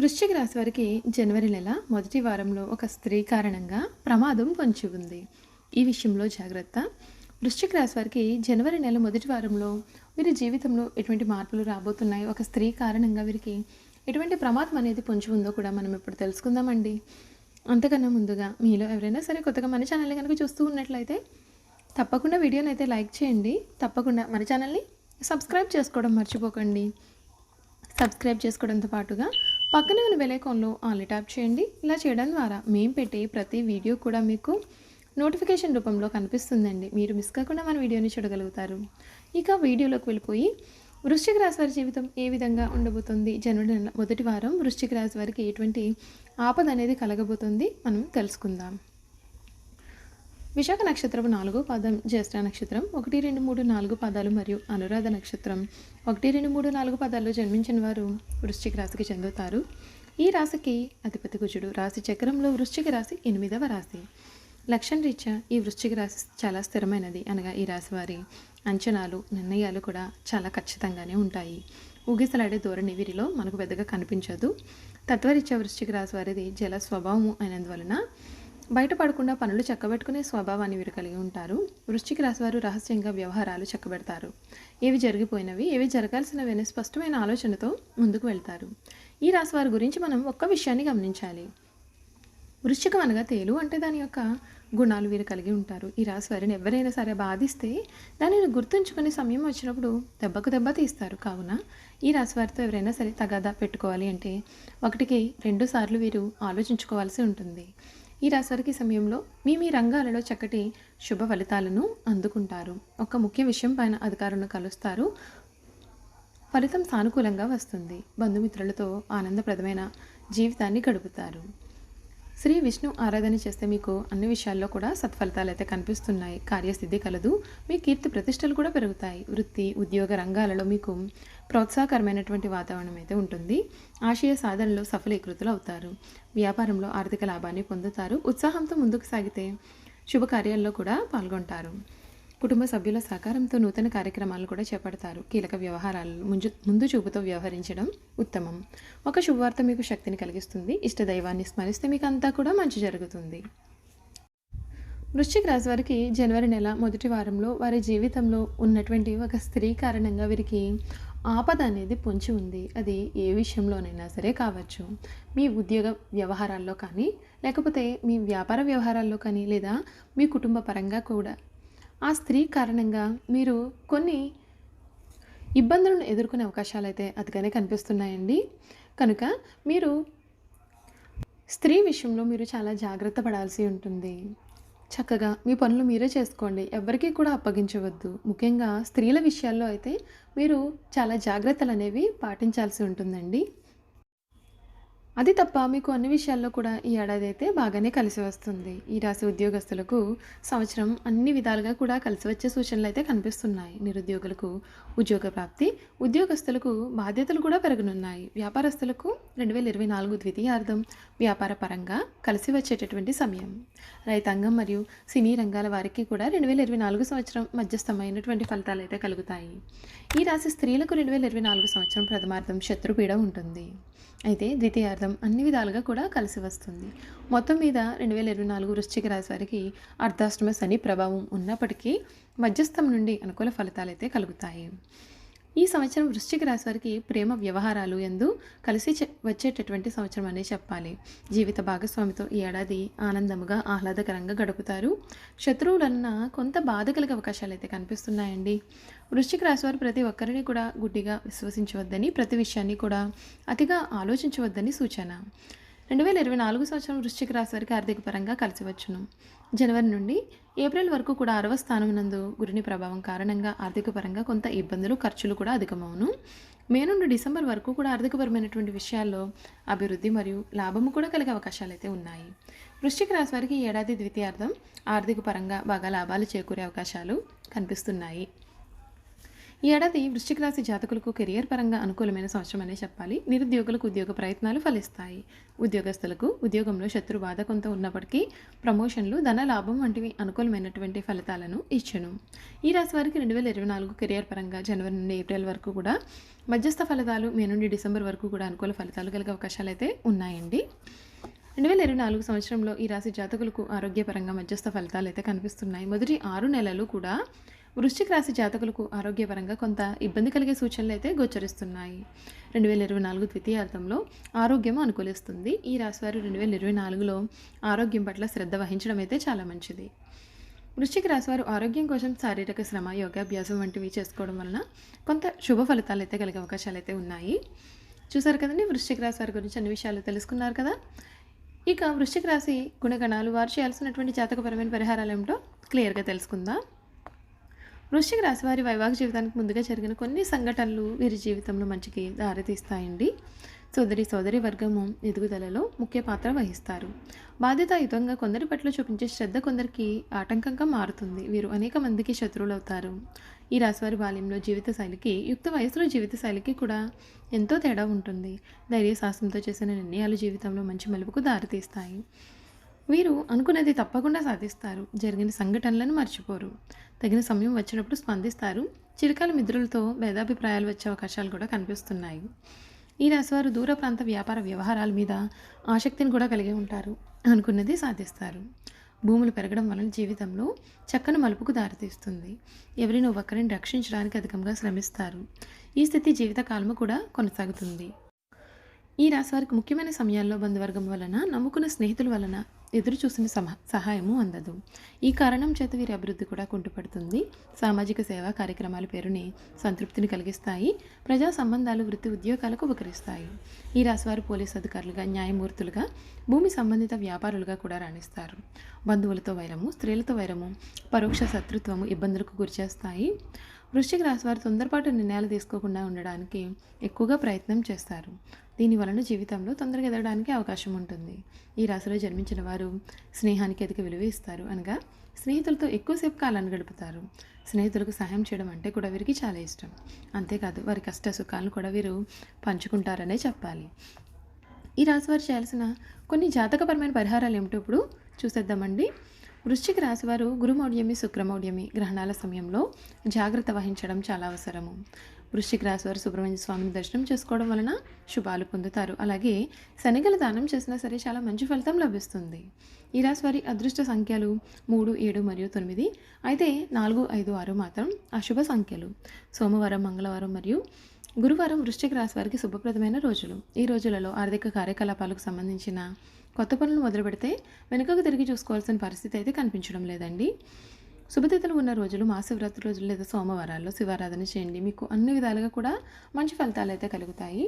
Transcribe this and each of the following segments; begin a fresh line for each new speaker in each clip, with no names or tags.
వృశ్చిక రాశి వారికి జనవరి నెల మొదటి వారంలో ఒక స్త్రీ కారణంగా ప్రమాదం పొంచి ఉంది. ఈ విషయంలో జాగ్రత్త. వృశ్చిక రాశి వారికి జనవరి నెల మొదటి వారంలో వీరి జీవితంలో ఎటువంటి మార్పులు రాబోతున్నాయి? ఒక స్త్రీ కారణంగా వీరికి ఎటువంటి ప్రమాదం అనేది పొంచి ఉందో కూడా మనం ఇప్పుడు తెలుసుకుందామండి. అంతకన్నా ముందుగా మీలో ఎవరైనా సరే కొత్తగా మన ఛానల్ని కనుక చూస్తూ ఉన్నట్లయితే తప్పకుండా వీడియోని అయితే లైక్ చేయండి. తప్పకుండా మన ఛానల్ని సబ్స్క్రైబ్ చేసుకోవడం మర్చిపోకండి. సబ్స్క్రైబ్ చేసుకోవడంతో పాటుగా పక్కనే ఉన్న బెలైకాన్లో ఆల్ ట్యాప్ చేయండి. ఇలా చేయడం ద్వారా మేము పెట్టే ప్రతి వీడియో కూడా మీకు నోటిఫికేషన్ రూపంలో కనిపిస్తుందండి. మీరు మిస్ కాకుండా మన వీడియోని చూడగలుగుతారు. ఇక వీడియోలోకి వెళ్ళిపోయి వృశ్చిక రాశి వారి జీవితం ఏ విధంగా ఉండబోతుంది? జనవరి నెల మొదటి వారం వృశ్చిక రాశి వారికి ఎటువంటి ఆపద అనేది కలగబోతుంది? మనం తెలుసుకుందాం. విశాఖ నక్షత్రం నాలుగో పాదం జ్యేష్ఠ నక్షత్రం. ఒకటి రెండు మూడు నాలుగు పాదాలు మరియు అనురాధ నక్షత్రం. ఒకటి రెండు మూడు నాలుగు పాదాల్లో జన్మించిన వారు వృశ్చిక రాశికి చెందుతారు. ఈ రాశికి అధిపతి కుజుడు. రాశి చక్రంలో వృశ్చిక రాశి ఎనిమిదవ రాశి. లక్షణ రీత్యా ఈ వృశ్చిక రాశి చాలా స్థిరమైనది అనగా ఈ రాశి వారి అంచనాలు నిర్ణయాలు కూడా చాలా ఖచ్చితంగానే ఉంటాయి. ఊగిసలాడే ధోరణి వీరిలో మనకు పెద్దగా కనిపించదు. తత్వరీత్యా వృశ్చిక రాశి వారిది జల స్వభావము అయినందువలన బయటపడకుండా పనులు చక్కబెట్టుకునే స్వభావాన్ని వీరు కలిగి ఉంటారు. వృశ్చిక రాశివారు రహస్యంగా వ్యవహారాలు చక్కబెడతారు. ఏవి జరిగిపోయినవి ఏవి జరగాల్సినవి స్పష్టమైన ఆలోచనతో ముందుకు వెళ్తారు. ఈ రాశి వారి గురించి మనం ఒక్క విషయాన్ని గమనించాలి. వృశ్చికం అనగా తేలు అంటే దాని యొక్క గుణాలు వీరు కలిగి ఉంటారు. ఈ రాశి వారిని ఎవరైనా సరే బాధిస్తే దానిని గుర్తుంచుకునే సమయం వచ్చినప్పుడు దెబ్బకు దెబ్బ తీస్తారు. కావున ఈ రాశి వారితో ఎవరైనా సరే తగాదా పెట్టుకోవాలి అంటే ఒకటికి రెండు సార్లు వీరు ఆలోచించుకోవాల్సి ఉంటుంది. ఈ రాసరికి సమయంలో మీ మీ రంగాలలో చక్కటి శుభ ఫలితాలను అందుకుంటారు. ఒక ముఖ్య విషయం పైన అధికారులను కలుస్తారు. ఫలితం సానుకూలంగా వస్తుంది. బంధుమిత్రులతో ఆనందప్రదమైన జీవితాన్ని గడుపుతారు. శ్రీ విష్ణు ఆరాధన చేస్తే మీకు అన్ని విషయాల్లో కూడా సత్ఫలితాలు అయితే కనిపిస్తున్నాయి. కార్యసిద్ధి కలదు. మీ కీర్తి ప్రతిష్టలు కూడా పెరుగుతాయి. వృత్తి ఉద్యోగ రంగాలలో మీకు ప్రోత్సాహకరమైనటువంటి వాతావరణం అయితే ఉంటుంది. ఆశయ సాధనలో సఫలీకృతులు అవుతారు. వ్యాపారంలో ఆర్థిక లాభాన్ని పొందుతారు. ఉత్సాహంతో ముందుకు సాగితే శుభకార్యాల్లో కూడా పాల్గొంటారు. కుటుంబ సభ్యుల సహకారంతో నూతన కార్యక్రమాలు కూడా చేపడతారు. కీలక వ్యవహారాలు ముందు ముందు చూపుతో వ్యవహరించడం ఉత్తమం. ఒక శుభవార్త మీకు శక్తిని కలిగిస్తుంది. ఇష్ట దైవాన్ని స్మరిస్తే మీకు అంతా కూడా మంచి జరుగుతుంది. వృశ్చిక రాశి వారికి జనవరి నెల మొదటి వారంలో వారి జీవితంలో ఉన్నటువంటి ఒక స్త్రీ కారణంగా వీరికి ఆపద అనేది పొంచి ఉంది. అది ఏ విషయంలోనైనా సరే కావచ్చు. మీ ఉద్యోగ వ్యవహారాల్లో కానీ లేకపోతే మీ వ్యాపార వ్యవహారాల్లో కానీ లేదా మీ కుటుంబ పరంగా కూడా ఆ స్త్రీ కారణంగా మీరు కొన్ని ఇబ్బందులను ఎదుర్కొనే అవకాశాలు అయితే అతిగానే కనిపిస్తున్నాయండి. కనుక మీరు స్త్రీ విషయంలో మీరు చాలా జాగ్రత్త పడాల్సి ఉంటుంది. చక్కగా మీ పనులు మీరే చేసుకోండి. ఎవరికీ కూడా అప్పగించవద్దు. ముఖ్యంగా స్త్రీల విషయాల్లో అయితే మీరు చాలా జాగ్రత్తలు అనేవి పాటించాల్సి ఉంటుందండి. అది తప్ప మీకు అన్ని విషయాల్లో కూడా ఈ ఏడాది అయితే బాగానే కలిసి వస్తుంది. ఈ రాశి ఉద్యోగస్తులకు సంవత్సరం అన్ని విధాలుగా కూడా కలిసి వచ్చే సూచనలు అయితే కనిపిస్తున్నాయి. నిరుద్యోగులకు ఉద్యోగ ప్రాప్తి ఉద్యోగస్తులకు బాధ్యతలు కూడా పెరగనున్నాయి. వ్యాపారస్తులకు రెండు వేల ఇరవై నాలుగు ద్వితీయార్థం వ్యాపార పరంగా కలిసి వచ్చేటటువంటి సమయం. రైతాంగం మరియు సినీ రంగాల వారికి కూడా రెండు వేల ఇరవై నాలుగు సంవత్సరం మధ్యస్థమైనటువంటి ఫలితాలు అయితే కలుగుతాయి. ఈ రాశి స్త్రీలకు రెండు వేల ఇరవై నాలుగు సంవత్సరం ప్రథమార్థం శత్రుపీడ ఉంటుంది. అయితే ద్వితీయార్థం అన్ని విధాలుగా కూడా కలిసి వస్తుంది. మొత్తం మీద రెండు వేల ఇరవై నాలుగు వృశ్చిక రాశి వారికి అర్ధాష్టమ శని ప్రభావం ఉన్నప్పటికీ మధ్యస్థం నుండి అనుకూల ఫలితాలైతే కలుగుతాయి. ఈ సంవత్సరం వృశ్చిక రాశి వారికి ప్రేమ వ్యవహారాలు ఎందు కలిసి చె- వచ్చేటటువంటి సంవత్సరం అనే చెప్పాలి. జీవిత భాగస్వామితో ఈ ఏడాది ఆనందముగా ఆహ్లాదకరంగా గడుపుతారు. శత్రువులన్న కొంత బాధ కలిగే అవకాశాలు అయితే కనిపిస్తున్నాయండి. వృశ్చిక రాశి వారు ప్రతి ఒక్కరిని కూడా గుడ్డిగా విశ్వసించవద్దని ప్రతి విషయాన్ని కూడా అతిగా ఆలోచించవద్దని సూచన. రెండు వేల ఇరవై నాలుగు సంవత్సరం వృశ్చిక రాశి వారికి ఆర్థిక పరంగా కలిసి వచ్చును జనవరి నుండి ఏప్రిల్ వరకు కూడా ఆరవ స్థానం నందు గురిని ప్రభావం కారణంగా ఆర్థిక పరంగా కొంత ఇబ్బందులు ఖర్చులు కూడా అధికమవును. మే నుండి డిసెంబర్ వరకు కూడా ఆర్థికపరమైనటువంటి విషయాల్లో అభివృద్ధి మరియు లాభము కూడా కలిగే అవకాశాలు అయితే ఉన్నాయి. వృశ్చిక రాశి వారికి ఏడాది ద్వితీయార్థం ఆర్థిక పరంగా బాగా లాభాలు చేకూరే అవకాశాలు కనిపిస్తున్నాయి. ఈ ఏడాది వృశ్చిక రాశి జాతకులకు కెరియర్ పరంగా అనుకూలమైన సంవత్సరం అనే చెప్పాలి. నిరుద్యోగులకు ఉద్యోగ ప్రయత్నాలు ఫలిస్తాయి. ఉద్యోగస్తులకు ఉద్యోగంలో శత్రు బాధ కొంత ఉన్నప్పటికీ ప్రమోషన్లు ధన లాభం వంటివి అనుకూలమైనటువంటి ఫలితాలను ఇచ్చును. ఈ రాశి వారికి రెండు వేల ఇరవై నాలుగు కెరియర్ పరంగా జనవరి నుండి ఏప్రిల్ వరకు కూడా మధ్యస్థ ఫలితాలు మే నుండి డిసెంబర్ వరకు కూడా అనుకూల ఫలితాలు కలిగే అవకాశాలు అయితే ఉన్నాయండి. రెండు వేల ఇరవై నాలుగు సంవత్సరంలో ఈ రాశి జాతకులకు ఆరోగ్యపరంగా మధ్యస్థ ఫలితాలు అయితే కనిపిస్తున్నాయి. మొదటి ఆరు నెలలు కూడా వృశ్చిక రాశి జాతకులకు ఆరోగ్యపరంగా కొంత ఇబ్బంది కలిగే సూచనలు అయితే గోచరిస్తున్నాయి. రెండు వేల ఇరవై నాలుగు ద్వితీయార్థంలో ఆరోగ్యం అనుకూలిస్తుంది. ఈ రాశి వారు రెండు వేల ఇరవై నాలుగులో ఆరోగ్యం పట్ల శ్రద్ధ వహించడం అయితే చాలా మంచిది. వృశ్చిక రాశివారు ఆరోగ్యం కోసం శారీరక శ్రమ యోగాభ్యాసం వంటివి చేసుకోవడం వలన కొంత శుభ ఫలితాలు అయితే కలిగే అవకాశాలు అయితే ఉన్నాయి. చూసారు కదండి? వృశ్చిక రాశి వారి గురించి అన్ని విషయాలు తెలుసుకున్నారు కదా? ఇక వృశ్చిక రాశి గుణగణాలు వారు చేయాల్సినటువంటి జాతకపరమైన పరిహారాలు ఏమిటో క్లియర్గా తెలుసుకుందాం. వృశ్చిక రాశి వారి వైవాహిక జీవితానికి ముందుగా జరిగిన కొన్ని సంఘటనలు వీరి జీవితంలో మంచికి దారితీస్తాయండి. సోదరి సోదరి వర్గము ఎదుగుదలలో ముఖ్య పాత్ర వహిస్తారు. బాధ్యతాయుతంగా కొందరి పట్ల చూపించే శ్రద్ధ కొందరికి ఆటంకంగా మారుతుంది. వీరు అనేక మందికి శత్రువులు అవుతారు ఈ రాశివారి బాల్యంలో జీవిత శైలికి యుక్త వయసులో జీవిత శైలికి కూడా ఎంతో తేడా ఉంటుంది. ధైర్య సాహసంతో చేసిన నిర్ణయాలు జీవితంలో మంచి మలుపుకు దారితీస్తాయి. వీరు అనుకున్నది తప్పకుండా సాధిస్తారు. జరిగిన సంఘటనలను మర్చిపోరు. తగిన సమయం వచ్చినప్పుడు స్పందిస్తారు. చిరకాల మిత్రులతో భేదాభిప్రాయాలు వచ్చే అవకాశాలు కూడా కనిపిస్తున్నాయి. ఈ రాశివారు దూర ప్రాంత వ్యాపార వ్యవహారాల మీద ఆసక్తిని కూడా కలిగి ఉంటారు. అనుకున్నది సాధిస్తారు. భూములు పెరగడం వలన జీవితంలో చక్కని మలుపుకు దారితీస్తుంది. ఎవరినో ఒకరిని రక్షించడానికి అధికంగా శ్రమిస్తారు. ఈ స్థితి జీవితకాలము కూడా కొనసాగుతుంది. ఈ రాశి వారికి ముఖ్యమైన సమయాల్లో బంధువర్గం వలన నమ్ముకున్న స్నేహితుల వలన ఎదురు చూసిన సహాయము అందదు. ఈ కారణం చేత వీరి అభివృద్ధి కూడా కుంటుపడుతుంది. సామాజిక సేవా కార్యక్రమాల పేరుని సంతృప్తిని కలిగిస్తాయి. ప్రజా సంబంధాలు వృత్తి ఉద్యోగాలకు ఉపకరిస్తాయి. ఈ రాశివారు పోలీసు అధికారులుగా న్యాయమూర్తులుగా భూమి సంబంధిత వ్యాపారులుగా కూడా రాణిస్తారు. బంధువులతో వైరము స్త్రీలతో వైరము పరోక్ష శత్రుత్వము ఇబ్బందులకు గురిచేస్తాయి వృశ్చిక రాశివారు తొందరపాటు నిర్ణయాలు తీసుకోకుండా ఉండడానికి ఎక్కువగా ప్రయత్నం చేస్తారు. దీని వలన జీవితంలో తొందరగా ఎదగడానికి అవకాశం ఉంటుంది. ఈ రాశిలో జన్మించిన వారు స్నేహానికి అధిక విలువ ఇస్తారు అనగా స్నేహితులతో ఎక్కువసేపు కాలాన్ని గడుపుతారు. స్నేహితులకు సహాయం చేయడం అంటే కూడా వీరికి చాలా ఇష్టం. అంతేకాదు వారి కష్ట సుఖాలను కూడా వీరు పంచుకుంటారనే చెప్పాలి. ఈ రాశి వారు చేయాల్సిన కొన్ని జాతకపరమైన పరిహారాలు ఏమిటో ఇప్పుడు చూసేద్దామండి. వృశ్చిక రాశివారు గురుమౌఢ్యమి శుక్రమౌఢ్యమి గ్రహణాల సమయంలో జాగ్రత్త వహించడం చాలా అవసరము. వృశ్చిక రాశివారు సుబ్రహ్మణ్య స్వామిని దర్శనం చేసుకోవడం వలన శుభాలు పొందుతారు. అలాగే శనిగల దానం చేసినా సరే చాలా మంచి ఫలితం లభిస్తుంది. ఈ రాశి వారి అదృష్ట సంఖ్యలు మూడు ఏడు మరియు తొమ్మిది. అయితే నాలుగు ఐదు ఆరు మాత్రం అశుభ సంఖ్యలు. సోమవారం మంగళవారం మరియు గురువారం వృశ్చిక రాశి వారికి శుభప్రదమైన రోజులు. ఈ రోజులలో ఆర్థిక కార్యకలాపాలకు సంబంధించిన కొత్త పనులు మొదలు పెడితే వెనుకకు తిరిగి చూసుకోవాల్సిన పరిస్థితి అయితే కనిపించడం లేదండి. శుభతిథులు ఉన్న రోజులు మహాశివరాత్రి రోజులు లేదా సోమవారాల్లో శివారాధన చేయండి. మీకు అన్ని విధాలుగా కూడా మంచి ఫలితాలు అయితే కలుగుతాయి.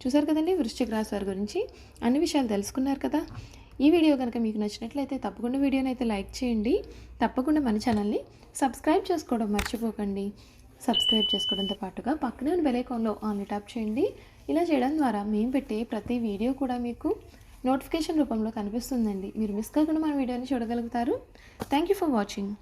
చూసారు కదండి వృశ్చిక రాశి వారి గురించి? అన్ని విషయాలు తెలుసుకున్నారు కదా? ఈ వీడియో కనుక మీకు నచ్చినట్లయితే తప్పకుండా వీడియోని అయితే లైక్ చేయండి. తప్పకుండా మన ఛానల్ని సబ్స్క్రైబ్ చేసుకోవడం మర్చిపోకండి. సబ్స్క్రైబ్ చేసుకోవడంతో పాటుగా పక్కనే ఉన్న బెలైకాన్లో ఆన్ ట్యాప్ చేయండి. ఇలా చేయడం ద్వారా మేము పెట్టే ప్రతి వీడియో కూడా మీకు నోటిఫికేషన్ రూపంలో కనిపిస్తుందండి. మీరు మిస్ కాకుండా మన వీడియోని చూడగలుగుతారు. Thank you for watching.